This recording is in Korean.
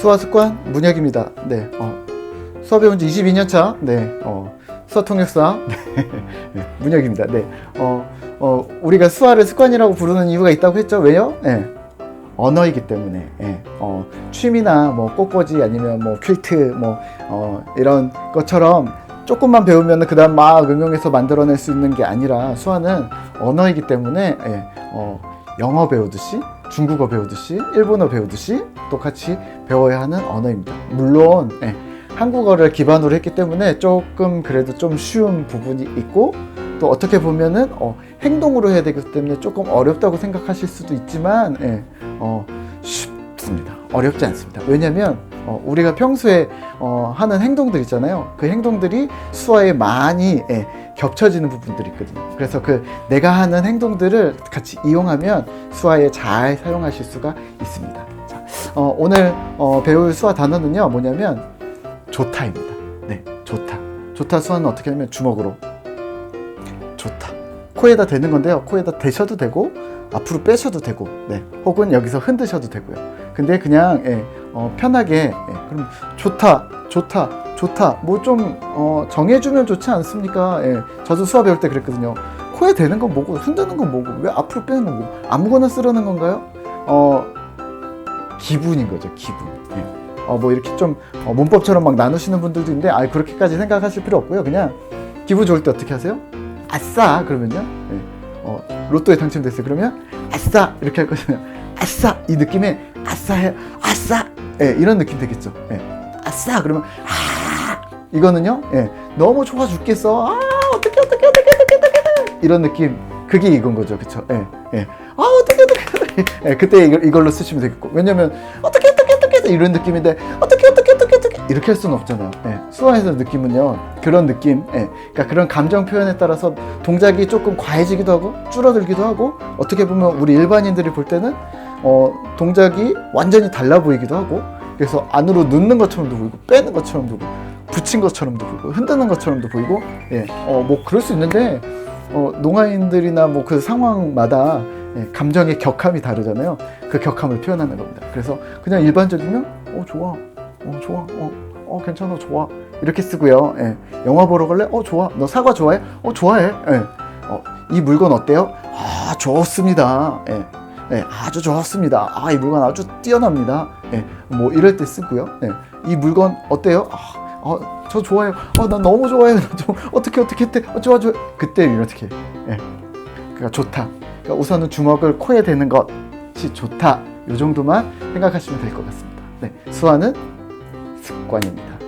수화 습관 문혁입니다. 네, 어, 수화 배운 지 22년 차. 네, 어, 수화 통역사 네, 문혁입니다. 네, 어, 어, 우리가 수화를 습관이라고 부르는 이유가 있다고 했죠. 왜요? 네, 언어이기 때문에. 예, 어, 취미나 뭐 꽃꽂이 아니면 뭐 퀼트 뭐 어, 이런 것처럼 조금만 배우면 그다음 막 응용해서 만들어낼 수 있는 게 아니라 수화는 언어이기 때문에 예, 어, 영어 배우듯이 중국어 배우듯이 일본어 배우듯이 똑같이 배워야 하는 언어입니다. 물론 예, 한국어를 기반으로 했기 때문에 조금 그래도 좀 쉬운 부분이 있고 또 어떻게 보면은 어, 행동으로 해야 되기 때문에 조금 어렵다고 생각하실 수도 있지만 예, 어, 쉽습니다. 어렵지 않습니다. 왜냐하면 어, 우리가 평소에 어, 하는 행동들 있잖아요. 그 행동들이 수화에 많이 예, 겹쳐지는 부분들이 있거든요. 그래서 그 내가 하는 행동들을 같이 이용하면 수화에 잘 사용하실 수가 있습니다. 자, 어, 오늘 어, 배울 수화 단어는요 뭐냐면 좋다입니다. 네, 좋다. 좋다 수화는 어떻게 하면 주먹으로 좋다. 코에다 대는 건데요. 코에다 대셔도 되고 앞으로 빼셔도 되고, 네, 혹은 여기서 흔드셔도 되고요. 근데 그냥 예, 어, 편하게 예, 그럼 좋다, 좋다, 좋다. 뭐좀 어, 정해주면 좋지 않습니까? 예, 저도 수화 배울 때 그랬거든요. 코에 대는 건 뭐고 흔드는 건 뭐고 왜 앞으로 빼는 건 뭐고 아무거나 쓰라는 건가요? 어, 기분인 거죠, 기분. 예. 어, 뭐 이렇게 좀 어, 문법처럼 막 나누시는 분들도 있는데 아 그렇게까지 생각하실 필요 없고요. 그냥 기분 좋을 때 어떻게 하세요? 아싸 그러면요. 예. 어, 로또에 당첨됐어요. 그러면 아싸 이렇게 할 거잖아요. 아싸 이 느낌에 아싸해 아싸 예, 이런 느낌 되겠죠. 예. 아싸 그러면 아 이거는요. 예, 너무 좋아 죽겠어. 아 어떻게 어떻게 어떻게 어떻게 어떻게 이런 느낌 그게 이건 거죠. 그쵸? 예, 예. 아 어떻게 예, 그때 이걸, 이걸 로 쓰시면 되겠고. 왜냐면 어떻게 어떻게 어떻게 이런 느낌인데 어떻게 어떻게 어떻게 어떻게 이렇게 할 수는 없잖아요. 예, 수화에서 느낌은요. 그런 느낌, 예, 그러니까 그런 감정 표현에 따라서 동작이 조금 과해지기도 하고 줄어들기도 하고 어떻게 보면 우리 일반인들이 볼 때는 어, 동작이 완전히 달라 보이기도 하고 그래서 안으로 넣는 것처럼도 보이고 빼는 것처럼도 보이고 붙인 것처럼도 보이고 흔드는 것처럼도 보이고. 예, 어, 뭐 그럴 수 있는데 어, 농아인들이나 뭐 그 상황마다 예, 감정의 격함이 다르잖아요. 그 격함을 표현하는 겁니다. 그래서 그냥 일반적이면 어 좋아, 어 좋아, 어, 어 괜찮아, 좋아 이렇게 쓰고요. 예, 영화 보러 갈래? 어 좋아. 너 사과 좋아해? 어 좋아해. 예, 어, 이 물건 어때요? 아 좋습니다. 예, 예, 아주 좋았습니다. 아 이 물건 아주 뛰어납니다. 예, 뭐 이럴 때 쓰고요. 예, 이 물건 어때요? 아, 어, 저 좋아요. 어, 난 너무 좋아요. 좀 어떻게 어떻게 했대? 어, 좋아 좋아. 그때 이렇게. 예. 그러니까 좋다. 그러니까 우선은 주먹을 코에 대는 것이 좋다. 이 정도만 생각하시면 될 것 같습니다. 네, 수화는 습관입니다. 네.